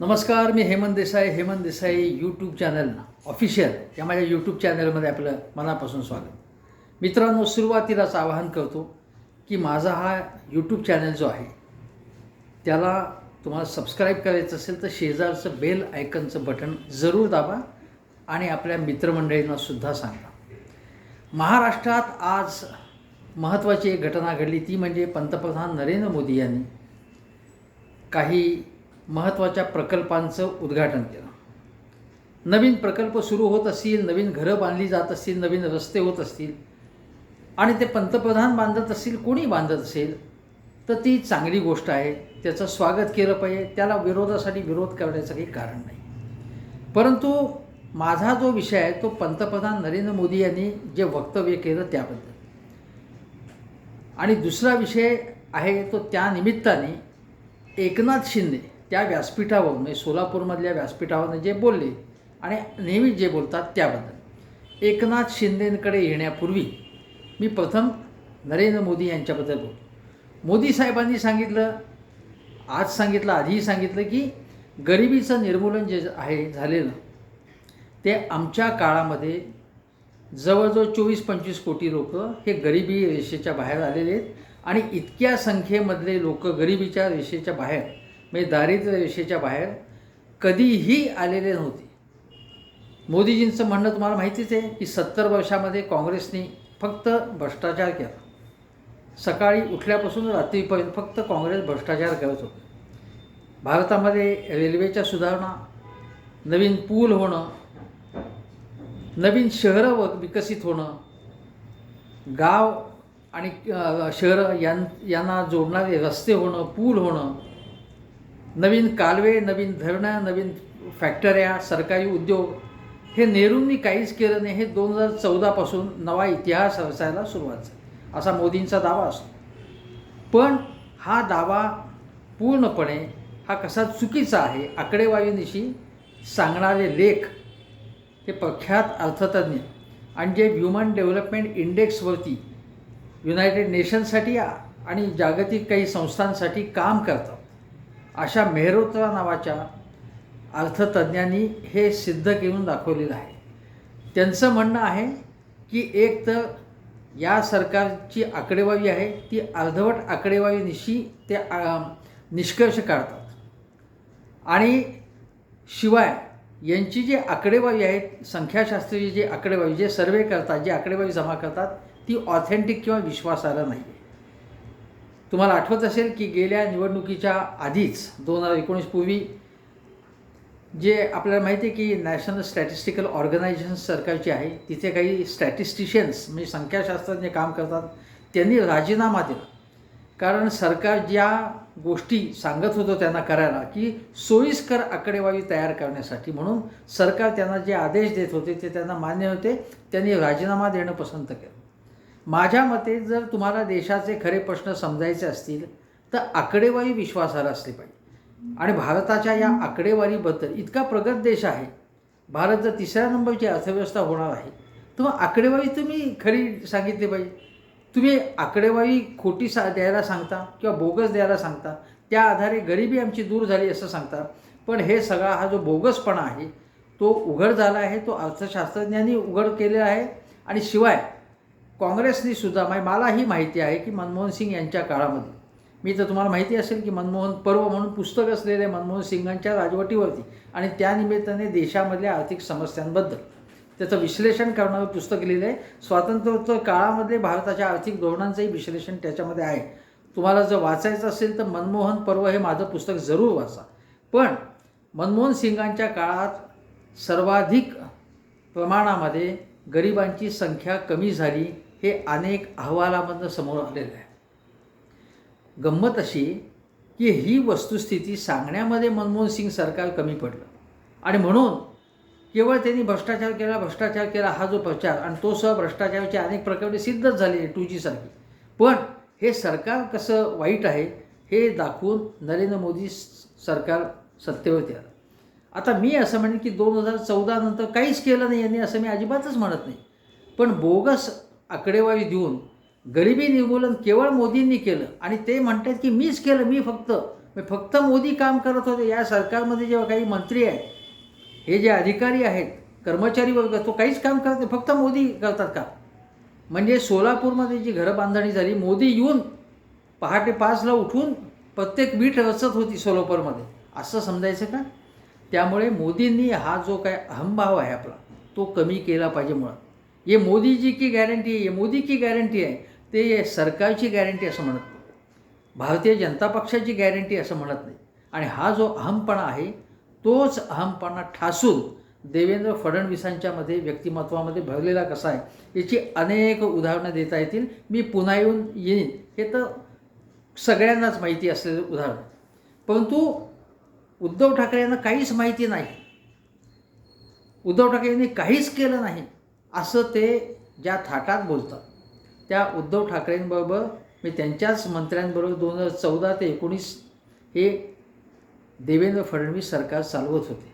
नमस्कार मी Hemant Desai Hemant Desai YouTube channel official या माझ्या यूट्यूब चॅनलमध्ये आपलं मनापासून स्वागत. मित्रांनो सुरुवातीलाच आवाहन करतो की माझा हा यूट्यूब चॅनल जो आहे त्याला तुम्हाला सबस्क्राईब करायचं असेल तर शेजारचं बेल आयकनचं बटन जरूर दाबा आणि आपल्या मित्रमंडळींनासुद्धा सांगा. महाराष्ट्रात आज महत्त्वाची एक घटना घडली ती म्हणजे पंतप्रधान नरेंद्र मोदी यांनी काही महत्त्वाच्या प्रकल्पांचं उद्घाटन केलं. नवीन प्रकल्प सुरू होत असतील नवीन घरं बांधली जात असतील नवीन रस्ते होत असतील आणि ते पंतप्रधान बांधत असतील कोणी बांधत असेल तर ती चांगली गोष्ट आहे. त्याचं स्वागत केलं पाहिजे. त्याला विरोधासाठी विरोध करण्याचं काही कारण नाही. परंतु माझा जो विषय आहे तो पंतप्रधान नरेंद्र मोदी यांनी जे वक्तव्य केलं त्याबद्दल. आणि दुसरा विषय आहे तो त्यानिमित्ताने एकनाथ शिंदे त्या व्यासपीठावरून म्हणजे सोलापूरमधल्या व्यासपीठावरून जे बोलले आणि नेहमी जे बोलतात त्याबद्दल. एकनाथ शिंदेंकडे येण्यापूर्वी मी प्रथम नरेंद्र मोदी यांच्याबद्दल बोलतो मोदी साहेबांनी सांगितलं आज सांगितलं आधीही सांगितलं की गरिबीचं निर्मूलन जे आहे झालेलं ते आमच्या काळामध्ये जवळजवळ चोवीस पंचवीस कोटी लोक हे गरिबी रेषेच्या बाहेर आलेले आहेत आणि इतक्या संख्येमधले लोक गरिबीच्या रेषेच्या बाहेर म्हणजे दारिद्र्य रेषेच्या बाहेर कधीही आलेले नव्हते. मोदीजींचं म्हणणं तुम्हाला माहितीच आहे की सत्तर वर्षामध्ये काँग्रेसने फक्त भ्रष्टाचार केला. सकाळी उठल्यापासून रात्रीपर्यंत फक्त काँग्रेस भ्रष्टाचार करत होते. भारतामध्ये रेल्वेच्या सुधारणा नवीन पूल होणं नवीन शहरं व विकसित होणं गाव आणि शहरं यां यांना जोडणारे रस्ते होणं पूल होणं नवीन कालवे नवीन धरणं नवीन फॅक्टऱ्या सरकारी उद्योग हे नेहरूंनी काहीच केलं नाही. हे दोन हजार चौदापासून नवा इतिहास रचायला सुरुवात झाली. असा मोदींचा दावा असतो. पण हा दावा पूर्णपणे हा कसा चुकीचा आहे आकडेवारीनिशी सांगणारे लेख हे प्रख्यात अर्थतज्ञ आणि जे ह्युमन डेव्हलपमेंट इंडेक्सवरती युनायटेड नेशनसाठी आणि जागतिक काही संस्थांसाठी काम करतात अशा मेहरोत्रा नावाच्या अर्थतज्ज्ञांनी हे सिद्ध करून दाखवलेलं आहे. त्यांचं म्हणणं आहे की एक तर या सरकारची आकडेवारी आहे ती अर्धवट आकडेवारीनिशी ते निष्कर्ष काढतात. आणि शिवाय यांची जी आकडेवारी आहे संख्याशास्त्रीय जी आकडेवारी जे सर्वे करतात जी आकडेवारी जमा करतात ती ऑथेंटिक किंवा विश्वासार्ह नाही आहे तुम्हाला आठवत असेल की गेल्या निवडणुकीच्या आधीच दोन हजार एकोणीस पूर्वी जे आपल्याला माहिती आहे की नॅशनल स्टॅटिस्टिकल ऑर्गनायझेशन सरकारची आहे तिथे काही स्टॅटिस्टिशियन्स म्हणजे संख्याशास्त्रज्ञ काम करतात त्यांनी राजीनामा दिला. कारण सरकार ज्या गोष्टी सांगत होतं त्यांना करायला की सोयीस्कर आकडेवारी तयार करण्यासाठी म्हणून सरकार त्यांना जे आदेश देत होते ते त्यांना मान्य होते त्यांनी राजीनामा देणं पसंत केलं. माझ्या मते जर तुम्हाला देशाचे खरे प्रश्न समजायचे असतील तर आकडेवारी विश्वासार्ह असली पाहिजे. आणि भारताच्या या आकडेवारीबद्दल इतका प्रगत देश आहे भारत जर तिसऱ्या नंबरची अर्थव्यवस्था होणार आहे तर मग आकडेवारी तुम्ही खरी सांगितली पाहिजे. तुम्ही आकडेवारी खोटी सा द्यायला सांगता किंवा बोगस द्यायला सांगता त्या आधारे गरिबी आमची दूर झाली असं सांगता. पण हे सगळा हा जो बोगसपणा आहे तो उघड झाला आहे तो अर्थशास्त्रज्ञांनी उघड केलेला आहे. आणि शिवाय काँग्रेसनी सुद्धा म्हणजे मलाही माहिती आहे की मनमोहन सिंग यांच्या काळामध्ये. मी तर तुम्हाला माहिती असेल की मनमोहन पर्व म्हणून पुस्तक असलेले मनमोहन सिंगांच्या राजवटीवरती आणि त्या निमित्ताने देशामधल्या आर्थिक समस्यांबद्दल. त्याचं विश्लेषण करणारं पुस्तक लिहिलं आहे स्वातंत्र्योत्तर काळामध्ये भारताच्या आर्थिक धोरणांचंही विश्लेषण त्याच्यामध्ये आहे. तुम्हाला जर वाचायचं असेल तर मनमोहन पर्व हे माझं पुस्तक जरूर वाचा. पण मनमोहन सिंगांच्या काळात सर्वाधिक प्रमाणामध्ये गरिबांची संख्या कमी झाली. हे अनेक अहवालामधनं समोर आलेलं आहे. गंमत अशी की ही वस्तुस्थिती सांगण्यामध्ये मनमोहन सिंग सरकार कमी पडलं. आणि म्हणून केवळ त्यांनी भ्रष्टाचार केला भ्रष्टाचार केला हा जो प्रचार आणि तो सह भ्रष्टाचाराची अनेक प्रकरणे सिद्धच झाले टू जीसारखी पण हे सरकार कसं वाईट आहे हे दाखवून नरेंद्र मोदी सरकार सत्तेवरती आलं. आता मी असं म्हणेन की दोन हजार चौदा नंतर काहीच केलं नाही यांनी असं मी अजिबातच म्हणत नाही. पण बोगस आकडेवारी देऊन गरिबी निर्मूलन केवळ मोदींनी केलं आणि ते म्हणतात की मीच केलं मी फक्त मी फक्त मोदी काम करत होते. या सरकारमध्ये जेव्हा काही मंत्री आहेत हे जे अधिकारी आहेत कर्मचारी वर्ग तो काहीच काम करत नाही. फक्त मोदी करतात का म्हणजे सोलापूरमध्ये जी घरं बांधणी झाली मोदी येऊन पहाटे पाचला उठून प्रत्येक बीट रचत होती सोलापूरमध्ये. असं समजायचं का? त्यामुळे मोदींनी हा जो काय अहंभाव आहे आपला तो कमी केला पाहिजे मुळात. हे मोदीजी की गॅरंटी आहे ये मोदी की गॅरंटी आहे ते सरकारची गॅरंटी असं म्हणत नाही. भारतीय जनता पक्षाची गॅरंटी असं म्हणत नाही. आणि हा जो अहमपणा आहे तोच अहमपणा ठासून देवेंद्र फडणवीसांच्यामध्ये व्यक्तिमत्वामध्ये भरलेला कसा आहे याची अनेक उदाहरणं देता येतील. मी पुन्हा येऊन येईन. हे तर सगळ्यांनाच माहिती असलेलं उदाहरण. परंतु उद्धव ठाकरे यांना काहीच माहिती नाही. उद्धव ठाकरे यांनी काहीच केलं नाही. असं ते ज्या थाटात बोलतात. त्या उद्धव ठाकरेंबरोबर मी त्यांच्याच मंत्र्यांबरोबर दोन हजार चौदा ते एकोणीस हे देवेंद्र फडणवीस सरकार चालवत होते.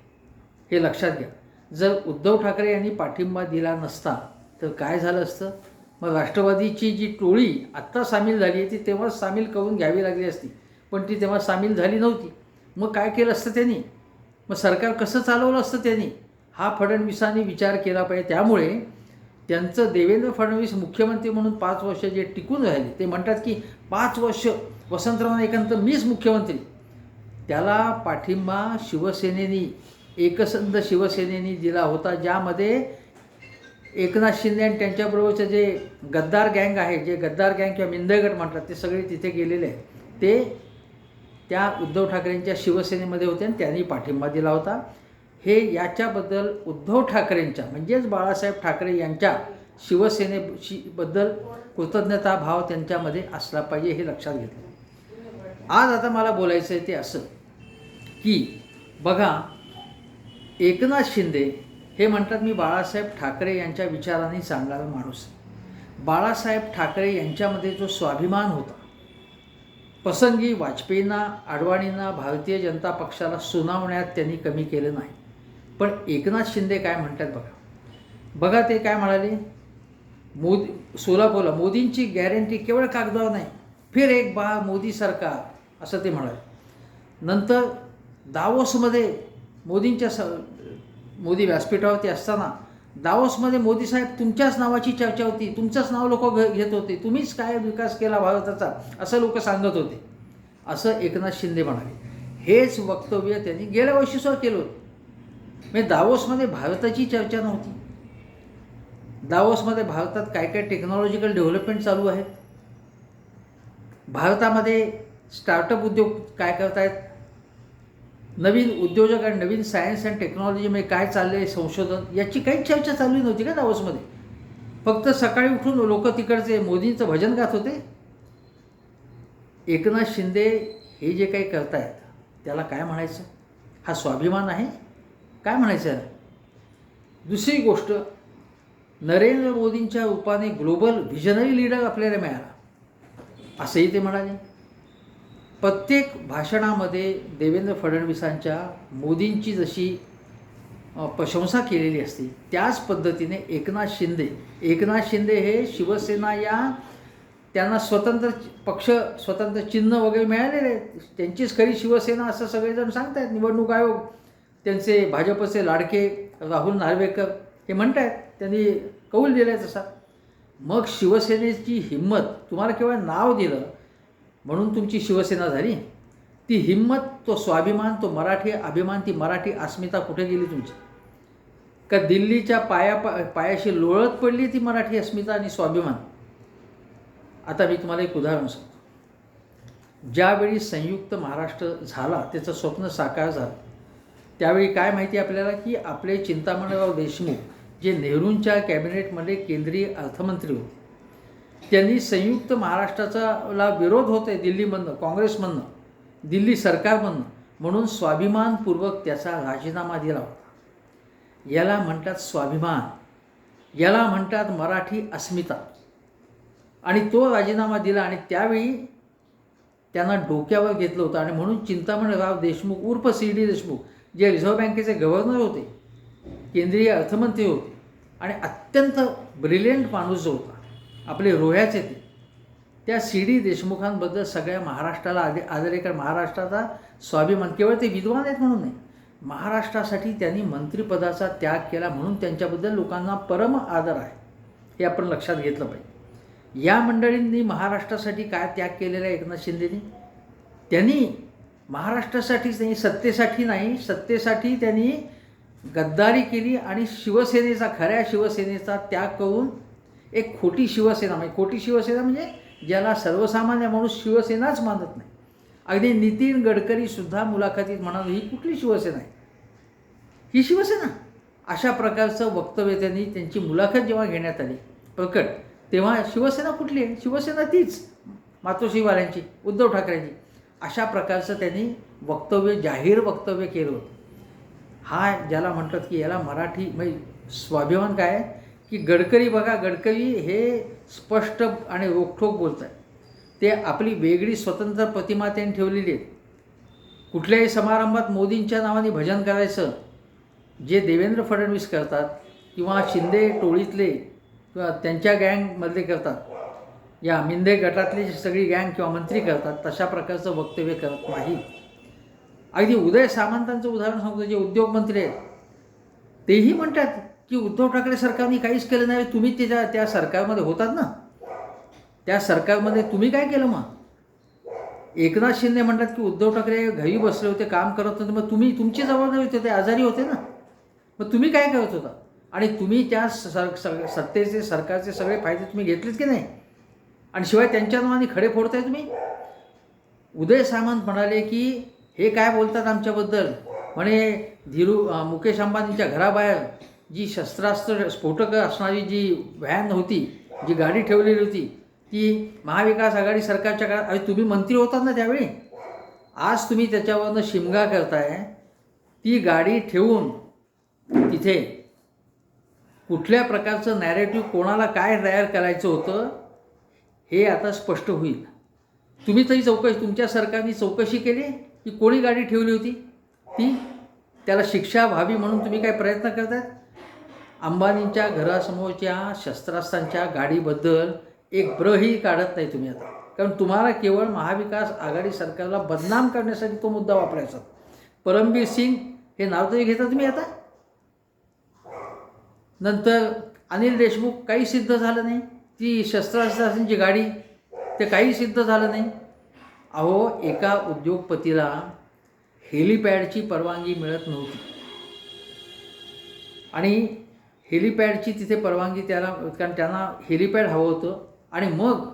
हे लक्षात घ्या. जर उद्धव ठाकरे यांनी पाठिंबा दिला नसता तर काय झालं असतं? मग राष्ट्रवादीची जी टोळी आत्ता सामील झाली आहे ती तेव्हाच सामील करून घ्यावी लागली असती. पण ती तेव्हा सामील झाली नव्हती. मग काय केलं असतं त्यांनी? मग सरकार कसं चालवलं असतं त्यांनी? हा फडणवीसांनी विचार केला पाहिजे. त्यामुळे त्यांचं देवेंद्र फडणवीस मुख्यमंत्री म्हणून पाच वर्ष जे टिकून राहिले ते म्हणतात की पाच वर्ष वसंतराव नाईकांत मीच मुख्यमंत्री. त्याला पाठिंबा शिवसेनेनी एकसंध शिवसेनेनी दिला होता ज्यामध्ये एकनाथ शिंदे आणि त्यांच्याबरोबरचे जे गद्दार गँग आहे जे गद्दार गँग किंवा मिंदळगट म्हणतात ते सगळे तिथे गेलेले आहेत. ते त्या उद्धव ठाकरेंच्या शिवसेनेमध्ये होते आणि त्यांनी पाठिंबा दिला होता. हे याच्याबद्दल उद्धव ठाकरेंच्या म्हणजेच बाळासाहेब ठाकरे यांच्या शिवसेनेशी बद्दल कृतज्ञता भाव त्यांच्यामध्ये असला पाहिजे हे लक्षात घेतलं. आज आता मला बोलायचं आहे ते असं की बघा एकनाथ शिंदे हे म्हणतात मी बाळासाहेब ठाकरे यांच्या विचाराने सांगणारा माणूस बाळासाहेब ठाकरे यांच्यामध्ये जो स्वाभिमान होता प्रसंगी वाजपेयींना आडवाणींना भारतीय जनता पक्षाला सुनावण्यात त्यांनी कमी केलं नाही. पण एकनाथ शिंदे काय म्हणतात बघा. बघा ते काय म्हणाले? मोदी सोलापूरला मोदींची गॅरंटी केवळ कागदावर नाही फिर एक बा मोदी सरकार असं ते म्हणाले. नंतर दावोसमध्ये मोदींच्या स मोदी व्यासपीठावरती असताना दावोसमध्ये मोदी साहेब तुमच्याच नावाची चर्चा होती तुमचंच नाव लोक घ घेत होते तुम्हीच काय विकास केला भारताचा असं लोक सांगत होते. असं एकनाथ शिंदे म्हणाले. हेच वक्तव्य त्यांनी गेल्या वर्षीसुद्धा केलं होतं. म्हणजे दावोसमध्ये भारताची चर्चा नव्हती. दावोसमध्ये भारतात काय काय टेक्नॉलॉजिकल डेव्हलपमेंट चालू आहेत? भारतामध्ये स्टार्टअप उद्योग काय करतायत? नवीन उद्योजक आणि नवीन सायन्स अँड टेक्नॉलॉजीमध्ये काय चाललं आहे संशोधन? याची काहीच चर्चा चालू नव्हती का दावोसमध्ये? फक्त सकाळी उठून लोक तिकडचे मोदींचं भजन गात होते. एकनाथ शिंदे हे जे काही करतायत त्याला काय म्हणायचं? हा स्वाभिमान आहे? काय म्हणायचं? दुसरी गोष्ट नरेंद्र मोदींच्या रूपाने ग्लोबल व्हिजनरी लीडर आपल्याला मिळाला. असंही ते म्हणाले. प्रत्येक भाषणामध्ये देवेंद्र फडणवीसांच्या मोदींची जशी प्रशंसा केलेली असते त्याच पद्धतीने एकनाथ शिंदे एकनाथ शिंदे हे शिवसेना या त्यांना स्वतंत्र पक्ष स्वतंत्र चिन्ह वगैरे मिळालेले आहेत. त्यांचीच खरी शिवसेना असं सगळेजण सांगतायत निवडणूक आयोग. त्यांचे भाजपचे लाडके राहुल नार्वेकर हे म्हणत आहेत त्यांनी कौल दिला आहे तसा. मग शिवसेनेची हिंमत तुम्हाला केवळ नाव दिलं म्हणून तुमची शिवसेना झाली? ती हिंमत तो स्वाभिमान तो मराठी अभिमान ती मराठी अस्मिता कुठे गेली तुमची? का दिल्लीच्या पाया पायाशी लोळत पडली ती मराठी अस्मिता आणि स्वाभिमान? आता मी तुम्हाला एक उदाहरण सांगतो. ज्यावेळी संयुक्त महाराष्ट्र झाला त्याचं स्वप्न साकार झालं. त्यावेळी काय माहिती आपल्याला? की आपले चिंतामणराव देशमुख जे नेहरूंच्या कॅबिनेटमध्ये केंद्रीय अर्थमंत्री होते त्यांनी संयुक्त महाराष्ट्राचा ला विरोध होते दिल्लीमधनं काँग्रेसमधनं दिल्ली सरकारमधनं म्हणून स्वाभिमानपूर्वक त्याचा राजीनामा दिला होता. याला म्हणतात स्वाभिमान. याला म्हणतात मराठी अस्मिता. आणि तो राजीनामा दिला आणि त्यावेळी त्यांना डोक्यावर घेतलं होतं. आणि म्हणून चिंतामणराव देशमुख उर्फ सी डी देशमुख जे रिझर्व्ह बँकेचे गव्हर्नर होते केंद्रीय अर्थमंत्री होते आणि अत्यंत ब्रिलियंट माणूस जो होता आपले रोह्याचे ते त्या सी डी देशमुखांबद्दल सगळ्या महाराष्ट्राला आदे आदरेकर महाराष्ट्राचा स्वाभिमान केवळ ते विद्वान आहेत म्हणून नाही महाराष्ट्रासाठी त्यांनी मंत्रिपदाचा त्याग केला म्हणून त्यांच्याबद्दल लोकांना परम आदर आहे. हे आपण लक्षात घेतलं पाहिजे. या मंडळींनी महाराष्ट्रासाठी काय त्याग केलेला आहे एकनाथ शिंदेनी? त्यांनी महाराष्ट्रासाठीच त्यांनी सत्तेसाठी नाही सत्तेसाठी त्यांनी गद्दारी केली आणि शिवसेनेचा खऱ्या शिवसेनेचा त्याग करून एक खोटी शिवसेना म्हणजे खोटी शिवसेना म्हणजे ज्याला सर्वसामान्य माणूस शिवसेनाच मानत नाही. अगदी नितीन गडकरीसुद्धा मुलाखतीत म्हणाले ही कुठली शिवसेना आहे? ही शिवसेना. अशा प्रकारचं वक्तव्य त्यांनी त्यांची मुलाखत जेव्हा घेण्यात आली प्रकट तेव्हा शिवसेना कुठली आहे? शिवसेना तीच मातोश्रीवाल्यांची उद्धव ठाकरेंची. अशा प्रकारचं त्यांनी वक्तव्य जाहीर वक्तव्य केलं होतं. हा ज्याला म्हणतात की याला मराठी म्हणजे स्वाभिमान काय आहे? की गडकरी बघा गडकरी हे स्पष्ट आणि रोखठोक बोलत आहे ते आपली वेगळी स्वतंत्र प्रतिमा त्यांनी ठेवलेली आहे कुठल्याही समारंभात मोदींच्या नावाने भजन करायचं जे देवेंद्र फडणवीस करतात किंवा शिंदे टोळीतले किंवा त्यांच्या गँगमधले करतात या मिंदे गटातली जी सगळी गँग किंवा मंत्री करतात तशा प्रकारचं वक्तव्य करत नाही. अगदी उदय सामंतांचं उदाहरण सांगतो जे उद्योगमंत्री आहेत. तेही म्हणतात की उद्धव ठाकरे सरकारने काहीच केलं नाही तुम्ही त्याच्या त्या सरकारमध्ये होतात ना? त्या सरकारमध्ये तुम्ही काय केलं मग? एकनाथ शिंदे म्हणतात की उद्धव ठाकरे घरी बसले होते काम करत होते मग तुम्ही तुमची जबाबदारी होते ते आजारी होते ना? मग तुम्ही काय करत होता? आणि तुम्ही त्या सर सग सत्तेचे सरकारचे सगळे फायदे तुम्ही घेतलेत की नाही? आणि शिवाय त्यांच्या नावाने खडे फोडताय तुम्ही? उदय सामंत म्हणाले की हे काय बोलतात आमच्याबद्दल? म्हणे धीरू मुकेश अंबानींच्या घराबाहेर जी शस्त्रास्त्र स्फोटकं असणारी जी व्हॅन होती जी गाडी ठेवलेली होती ती महाविकास आघाडी सरकारच्या काळात अरे तुम्ही मंत्री होतात ना त्यावेळी? आज तुम्ही त्याच्यावरनं शिमगा करताय ती गाडी ठेवून तिथे कुठल्या प्रकारचं नॅरेटिव्ह कोणाला काय तयार करायचं होतं हे आता स्पष्ट होईल. तुम्ही तरी चौकशी तुमच्या सरकारने चौकशी केली? की कोणी गाडी ठेवली होती? ती? त्याला शिक्षा व्हावी म्हणून तुम्ही काय प्रयत्न करतात अंबानींच्या घरासमोरच्या शस्त्रास्त्रांच्या गाडीबद्दल एक ब्रही काढत नाही तुम्ही आता. कारण तुम्हाला केवळ महाविकास आघाडी सरकारला बदनाम करण्यासाठी तो मुद्दा वापरायचा. परमबीर सिंग हे नाव तरी घेता तुम्ही आता? नंतर अनिल देशमुख काही सिद्ध झालं नाही. ती शस्त्रास्त्रांची गाडी ते काही सिद्ध झालं नाही. अहो एका उद्योगपतीला हेलिपॅडची परवानगी मिळत नव्हती. आणि हेलिपॅडची तिथे परवानगी त्याला कारण त्यांना हेलिपॅड हवं होतं. आणि मग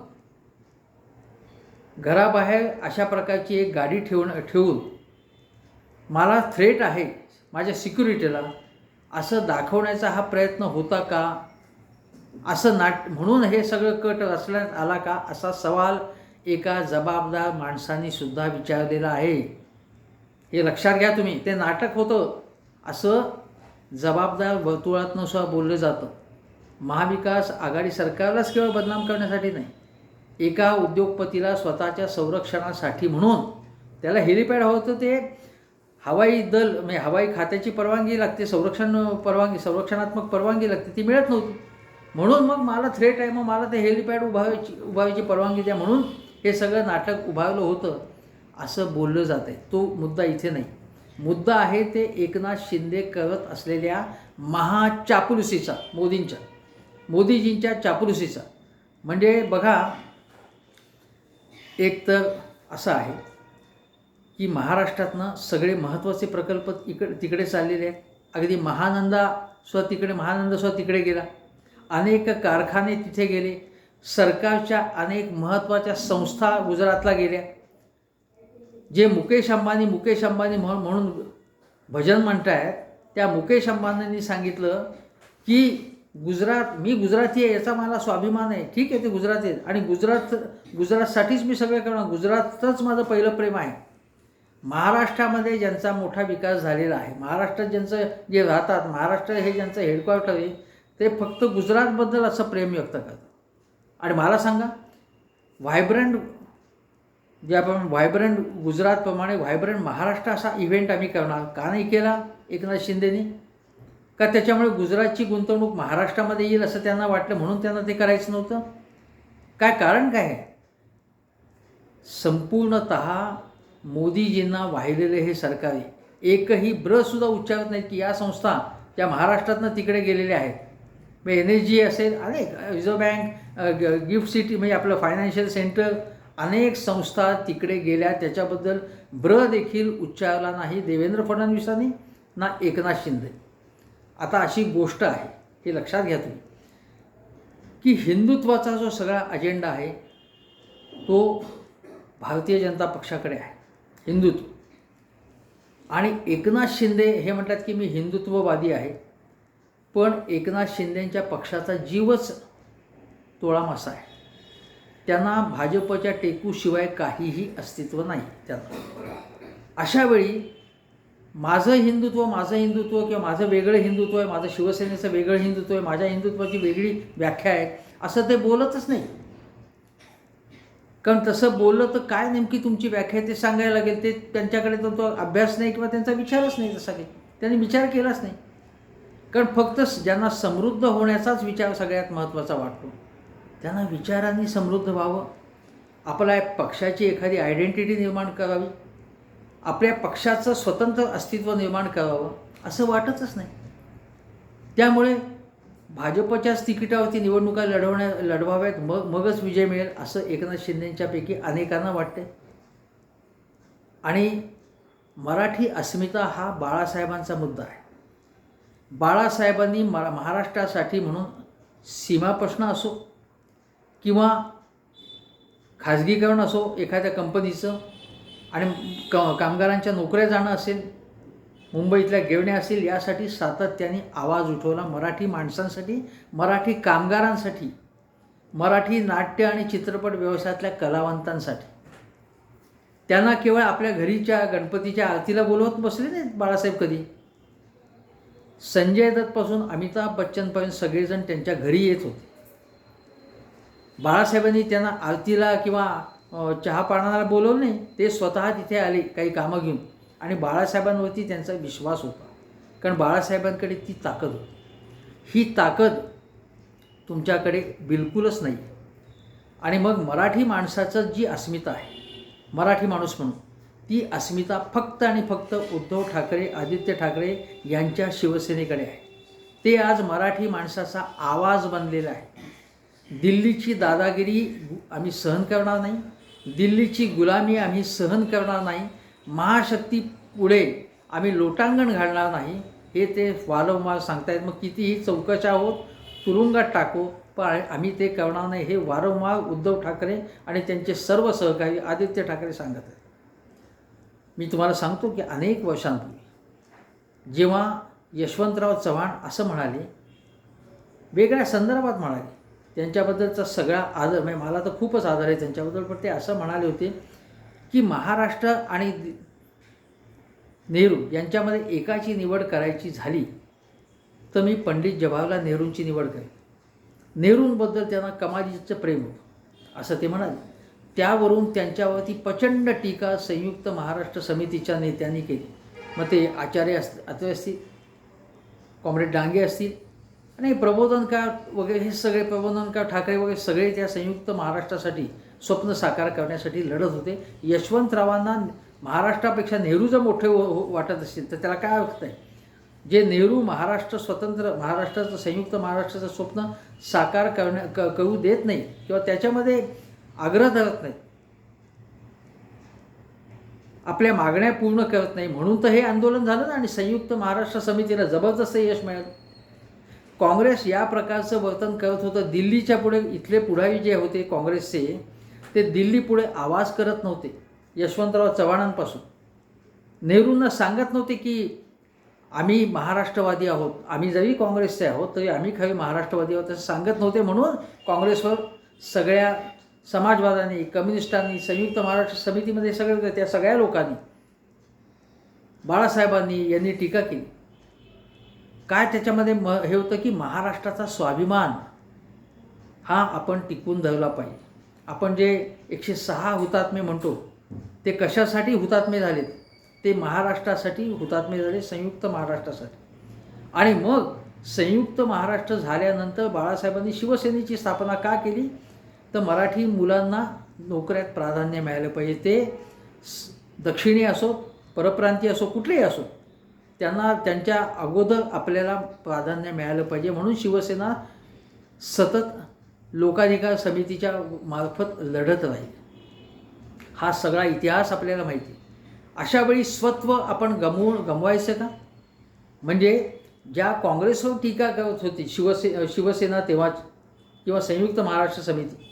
घराबाहेर अशा प्रकारची एक गाडी ठेवून ठेवून मला थ्रेट आहे माझ्या सिक्युरिटीला असं दाखवण्याचा हा प्रयत्न होता का? असं नाट म्हणून हे सगळं कट रचण्यात आला का असा सवाल एका जबाबदार माणसाने सुद्धा विचारलेला आहे. हे लक्षात घ्या तुम्ही ते नाटक होतं. असं जबाबदार वर्तुळातनं सुद्धा बोललं जातं. महाविकास आघाडी सरकारलाच केवळ बदनाम करण्यासाठी नाही एका उद्योगपतीला स्वतःच्या संरक्षणासाठी म्हणून. त्याला हेलिपॅड होतं ते हवाई दल म्हणजे हवाई खात्याची परवानगी लागते संरक्षण परवानगी संरक्षणात्मक परवानगी लागते ती मिळत नव्हती. म्हणून मग मला थ्रेट आहे मग मला ते हेलिपॅड उभावायची उभावायची परवानगी द्या म्हणून हे सगळं नाटक उभारलं होतं. असं बोललं जात आहे तो मुद्दा इथे नाही. मुद्दा आहे ते एकनाथ शिंदे करत असलेल्या महाचापलुसीचा मोदींच्या. मोदीजींच्या चापलुसीचा. म्हणजे बघा एक तर असं आहे की महाराष्ट्रातनं सगळे महत्त्वाचे प्रकल्प इकडे तिकडे चाललेले आहेत. अगदी महानंदा स्व तिकडे महानंद स्व तिकडे गेला. अनेक कारखाने तिथे गेले. सरकारच्या अनेक महत्त्वाच्या संस्था गुजरातला गेल्या. जे मुकेश अंबानी मुकेश अंबानी म्हणून म्हणून भजन म्हणतायत त्या मुकेश अंबानींनी सांगितलं की गुजरात मी गुजराती आहे याचा मला स्वाभिमान आहे. ठीक आहे ते गुजराती आहेत आणि गुजरात गुजरातसाठीच मी सगळं करणार. गुजरातच माझं पहिलं प्रेम आहे. महाराष्ट्रामध्ये ज्यांचा मोठा विकास झालेला आहे महाराष्ट्रात ज्यांचं जे राहतात महाराष्ट्र हे ज्यांचं हेडक्वार्टर आहे ते फक्त गुजरातबद्दल असं प्रेम व्यक्त करतात. आणि मला सांगा व्हायब्रंट जे आपण व्हायब्रंट गुजरातप्रमाणे व्हायब्रंट महाराष्ट्र असा इव्हेंट आम्ही करणार. का नाही केला एकनाथ शिंदेनी? का त्याच्यामुळे गुजरातची गुंतवणूक महाराष्ट्रामध्ये येईल असं त्यांना वाटलं म्हणून त्यांना ते करायचं नव्हतं? काय कारण काय? आहे संपूर्णत मोदीजींना वाहिलेले हे सरकारी. एकही ब्रसुद्धा उच्चारत नाहीत की या संस्था त्या महाराष्ट्रातनं तिकडे गेलेल्या आहेत. मग एन एस जी असेल अनेक रिझर्व्ह बँक ग- गिफ्ट सिटी म्हणजे आपलं फायनान्शियल सेंटर अनेक संस्था तिकडे गेल्या. त्याच्याबद्दल ब्र देखील उच्चारला नाही देवेंद्र फडणवीसांनी ना एकनाथ शिंदे. आता अशी गोष्ट आहे हे लक्षात घ्या तुम्ही. की हिंदुत्वाचा जो सगळा अजेंडा आहे तो भारतीय जनता पक्षाकडे आहे हिंदुत्व. आणि एकनाथ शिंदे हे म्हणतात की मी हिंदुत्ववादी आहे. पण एकनाथ शिंदेंच्या पक्षाचा जीवच तोळामासा आहे. त्यांना भाजपच्या टेकूशिवाय काहीही अस्तित्व नाही त्यांना. अशावेळी माझं हिंदुत्व माझं हिंदुत्व किंवा माझं वेगळं हिंदुत्व आहे माझं शिवसेनेचं वेगळं हिंदुत्व आहे माझ्या हिंदुत्वाची वेगळी व्याख्या आहे असं ते बोलतच नाही. कारण तसं बोललं तर काय नेमकी तुमची व्याख्या आहे ते सांगायला लागेल ते त्यांच्याकडे तर तो अभ्यास नाही किंवा त्यांचा विचारच नाही तसा काही. त्यांनी विचार केलाच नाही. कारण फक्त ज्यांना समृद्ध होण्याचाच विचार सगळ्यात महत्त्वाचा वाटतो. त्यांना विचारांनी समृद्ध व्हावं. आपल्या पक्षाची एखादी आयडेंटिटी निर्माण करावी. आपल्या पक्षाचं स्वतंत्र अस्तित्व निर्माण करावं असं वाटतच नाही. त्यामुळे भाजपच्याच तिकिटावरती निवडणुका लढवण्या लढवाव्यात मग मगच विजय मिळेल असं एकनाथ शिंदेंच्यापैकी अनेकांना वाटते आणि मराठी अस्मिता हा बाळासाहेबांचा मुद्दा आहे. बाळासाहेबांनी मला महाराष्ट्रासाठी म्हणून सीमाप्रश्न असो किंवा खाजगीकरण असो एखाद्या कंपनीचं आणि क कामगारांच्या नोकऱ्या जाणं असेल मुंबईतल्या गेवण्या असेल यासाठी सातत्याने आवाज उठवला. मराठी माणसांसाठी मराठी कामगारांसाठी मराठी नाट्य आणि चित्रपट व्यवसायातल्या कलावंतांसाठी. त्यांना केवळ आपल्या घरीच्या गणपतीच्या आरतीला बोलवत बसले नाहीत बाळासाहेब कधी? संजय दत्तपासून अमिताभ बच्चनपर्यंत सगळेजण त्यांच्या घरी येत होते. बाळासाहेबांनी त्यांना आरतीला किंवा चहापानाला चहा बोलवलं नाही ते स्वतः तिथे आले काही कामं घेऊन. आणि बाळासाहेबांवरती त्यांचा विश्वास होता. कारण बाळासाहेबांकडे ती ताकद होती. ही ताकद तुमच्याकडे बिलकुलच नाही. आणि मग मराठी माणसाचं जी अस्मिता आहे मराठी माणूस म्हणून ती अस्मिता फक्त आणि फक्त उद्धव ठाकरे आदित्य ठाकरे यांच्या शिवसेनेकडे आहे. ते आज मराठी माणसाचा आवाज बनलेला आहे. दिल्लीची दादागिरी आम्ही सहन करणार नाही. दिल्लीची गुलामी आम्ही सहन करणार नाही. महाशक्ती पुढे आम्ही लोटांगण घालणार नाही. हे ते वारंवार सांगतायत. मग कितीही चौकशा होत तुरुंगात टाकू पण आम्ही ते करणार नाही. हे वारंवार उद्धव ठाकरे आणि त्यांचे सर्व सहकारी आदित्य ठाकरे सांगत आहेत. मी तुम्हाला सांगतो की अनेक वर्षांपूर्वी जेव्हा यशवंतराव चव्हाण असं म्हणाले वेगळ्या संदर्भात म्हणाले त्यांच्याबद्दलचा सगळा आदर म्हणजे मला तर खूपच आदर आहे त्यांच्याबद्दल पण ते असं म्हणाले होते की महाराष्ट्र आणि दि- नेहरू यांच्यामध्ये एकाची निवड करायची झाली तर मी पंडित जवाहरलाल नेहरूंची निवड करेन. नेहरूंबद्दल त्यांना कमालीचं प्रेम होतं असं ते म्हणाले. त्यावरून त्यांच्यावरती प्रचंड टीका संयुक्त महाराष्ट्र समितीच्या नेत्यांनी केली. मग ते आचार्य अस आचार्य असतील कॉम्रेड डांगे असतील आणि प्रबोधनकार वगैरे हे सगळे प्रबोधनकार ठाकरे वगैरे सगळे त्या संयुक्त महाराष्ट्रासाठी स्वप्न साकार करण्यासाठी लढत होते. यशवंतरावांना महाराष्ट्रापेक्षा नेहरू जर मोठे हो- वाटत असतील तर त्याला काय वाटत आहे? जे नेहरू महाराष्ट्र स्वतंत्र महाराष्ट्राचं संयुक्त महाराष्ट्राचं स्वप्न साकार करण्या क करू देत नाही किंवा त्याच्यामध्ये आग्रह धरत नाही. आपल्या मागण्या पूर्ण करत नाही. म्हणून तर हे आंदोलन झालं ना आणि संयुक्त महाराष्ट्र समितीला जबरदस्त यश मिळालं. काँग्रेस या प्रकारचं वर्तन करत होतं. दिल्लीच्या पुढे इथले पुढारी जे होते काँग्रेसचे ते दिल्ली पुढे आवाज करत नव्हते. यशवंतराव चव्हाणांपासून. नेहरूंना सांगत नव्हते की आम्ही महाराष्ट्रवादी आहोत. आम्ही जरी काँग्रेसचे आहोत तरी आम्ही खरे महाराष्ट्रवादी आहोत. असं सांगत नव्हते. म्हणून काँग्रेसवर सगळ्या समाजवादाने कम्युनिस्टांनी संयुक्त महाराष्ट्र समितीमध्ये सगळं त्या सगळ्या लोकांनी बाळासाहेबांनी यांनी टीका केली. काय त्याच्यामध्ये म हे होतं की महाराष्ट्राचा स्वाभिमान हा आपण टिकवून धरला पाहिजे. आपण जे एकशे सहा हुतात्मे म्हणतो ते कशासाठी हुतात्मे झालेत? ते महाराष्ट्रासाठी हुतात्मे झाले संयुक्त महाराष्ट्रासाठी. आणि मग संयुक्त महाराष्ट्र झाल्यानंतर बाळासाहेबांनी शिवसेनेची स्थापना का केली? तर मराठी मुलांना नोकऱ्यात प्राधान्य मिळालं पाहिजे. ते स- दक्षिणी असो परप्रांतीय असो कुठलेही असो त्यांना त्यांच्या अगोदर आपल्याला प्राधान्य मिळालं पाहिजे. म्हणून शिवसेना सतत लोकाधिकार समितीच्या मार्फत लढत राहील. हा सगळा इतिहास आपल्याला माहिती आहे. अशावेळी स्वत्व आपण गमवून गमवायचं का? म्हणजे ज्या काँग्रेसवर टीका करत होती शिवसे शिवसेना तेव्हाच किंवा संयुक्त महाराष्ट्र समिती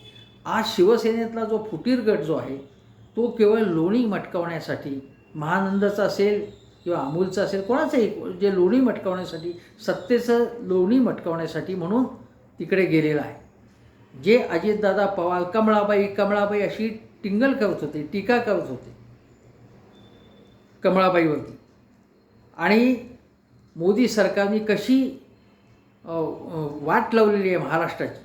आज शिवसेनेतला जो फुटीर गट जो आहे तो केवळ लोणी मटकवण्यासाठी महानंदचा असेल किंवा अमूलचं असेल कोणाचंही जे लोणी मटकवण्यासाठी सत्तेचं लोणी मटकवण्यासाठी म्हणून तिकडे गेलेला आहे. जे अजितदादा पवार कमळाबाई कमळाबाई अशी टिंगल करत होते टीका करत होते कमळाबाईवरती. आणि मोदी सरकारने कशी वाट लावलेली आहे महाराष्ट्राची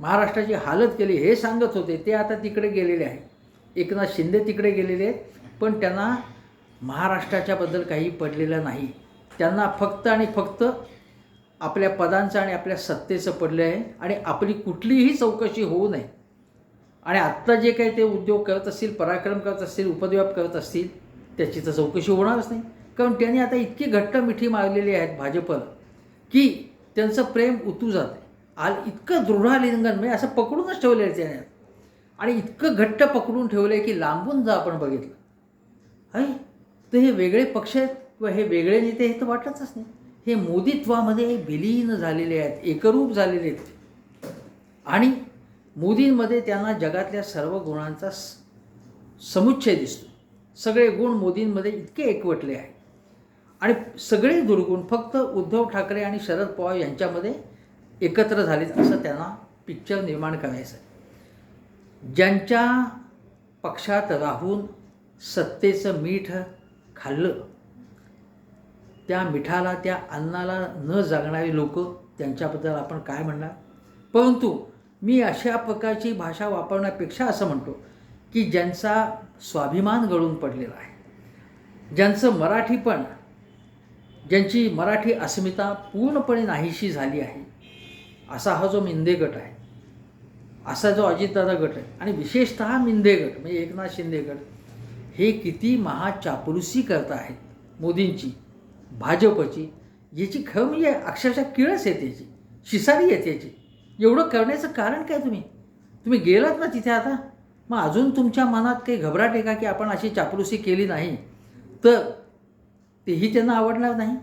महाराष्ट्राची हालत केली हे सांगत होते ते आता तिकडे गेलेले आहे एकनाथ शिंदे तिकडे गेलेले आहेत पण त्यांना महाराष्ट्राच्याबद्दल काही पडलेलं नाही. त्यांना फक्त आणि फक्त आपल्या पदांचं आणि आपल्या सत्तेचं पडलं आहे आणि आपली कुठलीही चौकशी होऊ नये. आणि आत्ता जे काही ते उद्योग करत असतील पराक्रम करत असतील उपद्व्याप करत असतील त्याची तर चौकशी होणारच नाही. कारण त्यांनी आता इतकी घट्ट मिठी मारलेली आहेत भाजपला की त्यांचं प्रेम उतू जाते. आल इतकं दृढालिंगन म्हणजे असं पकडूनच ठेवलं आहे त्याने. आणि इतकं घट्ट पकडून ठेवलं आहे की लांबून जा आपण बघितलं. आहे तर हे वेगळे पक्ष आहेत किंवा हे वेगळे नेते हे तर वाटतच नाही. हे मोदीत्वामध्ये विलीन झालेले आहेत एकरूप झालेले आहेत. आणि मोदींमध्ये त्यांना जगातल्या सर्व गुणांचा स- समुच्चय दिसतो. सगळे गुण मोदींमध्ये इतके एकवटले आहेत. आणि सगळे दुर्गुण फक्त उद्धव ठाकरे आणि शरद पवार यांच्यामध्ये एकत्र झाले असं त्यांना पिक्चर निर्माण करायचं आहे. ज्यांच्या पक्षात राहून सत्तेचं मीठ खाल्लं त्या मिठाला त्या अन्नाला न जागणारी लोक त्यांच्याबद्दल आपण काय म्हणणार? परंतु मी अशा प्रकारची भाषा वापरण्यापेक्षा असं म्हणतो की ज्यांचा स्वाभिमान गळून पडलेला आहे ज्यांचं मराठीपण ज्यांची मराठी अस्मिता पूर्णपणे नाहीशी झाली आहे असा हा जो मिंदे गट आहे असा जो अजितदादा गट आहे आणि विशेषतः मिंदे गट म्हणजे एकनाथ शिंदे गट हे किती महाचापलुसी करत आहेत मोदींची भाजपची याची खरं म्हणजे अक्षरशः किळस आहे त्याची शिसारी आहे त्याची. एवढं करण्याचं कारण काय तुम्ही? तुम्ही गेलात ना तिथे आता? मग अजून तुमच्या मनात काही घबराट आहे का की आपण अशी चापलुसी केली नाही? तर तेही त्यांना आवडणार नाही?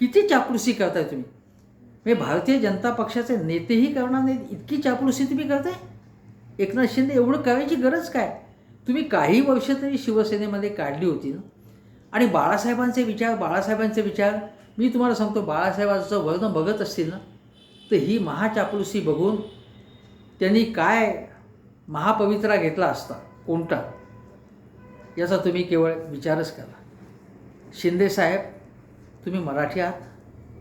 किती चापलुसी करताय तुम्ही? मी भारतीय जनता पक्षाचे नेतेही करणार नाहीत इतकी चापलुसी तुम्ही करताय एकनाथ शिंदे एवढं करायची गरज काय? तुम्ही काही वर्ष तरी शिवसेनेमध्ये काढली होती ना? आणि बाळासाहेबांचे विचार बाळासाहेबांचे विचार मी तुम्हाला सांगतो बाळासाहेबांचं वर्ण बघत असतील ना तर ही महाचापलुसी बघून त्यांनी काय महापवित्रा घेतला असता कोणता? याचा तुम्ही केवळ विचारच करा. शिंदे साहेब तुम्ही मराठी आहात.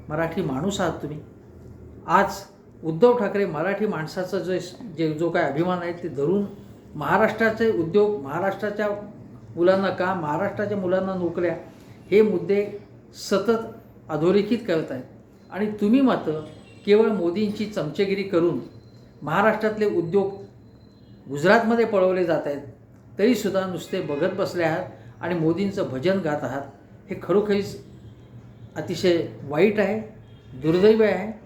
मराठी माणूस आहात तुम्ही. आज उद्धव ठाकरे मराठी माणसाचं जे जे जो काय अभिमान आहे ते धरून महाराष्ट्राचे उद्योग महाराष्ट्राच्या मुलांना काम महाराष्ट्राच्या मुलांना नोकऱ्या हे मुद्दे सतत अधोरेखित करत आहेत. आणि तुम्ही मात्र केवळ मोदींची चमचेगिरी करून महाराष्ट्रातले उद्योग गुजरातमध्ये पळवले जात आहेत तरीसुद्धा नुसते बघत बसले आहात आणि मोदींचं भजन गात आहात हे खरोखरीच अतिशय वाईट आहे दुर्दैव आहे.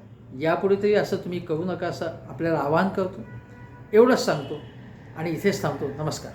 यापुढे तरी असं तुम्ही करू नका असं आपल्याला आवाहन करतो. एवढंच सांगतो आणि इथेच थांबतो. नमस्कार.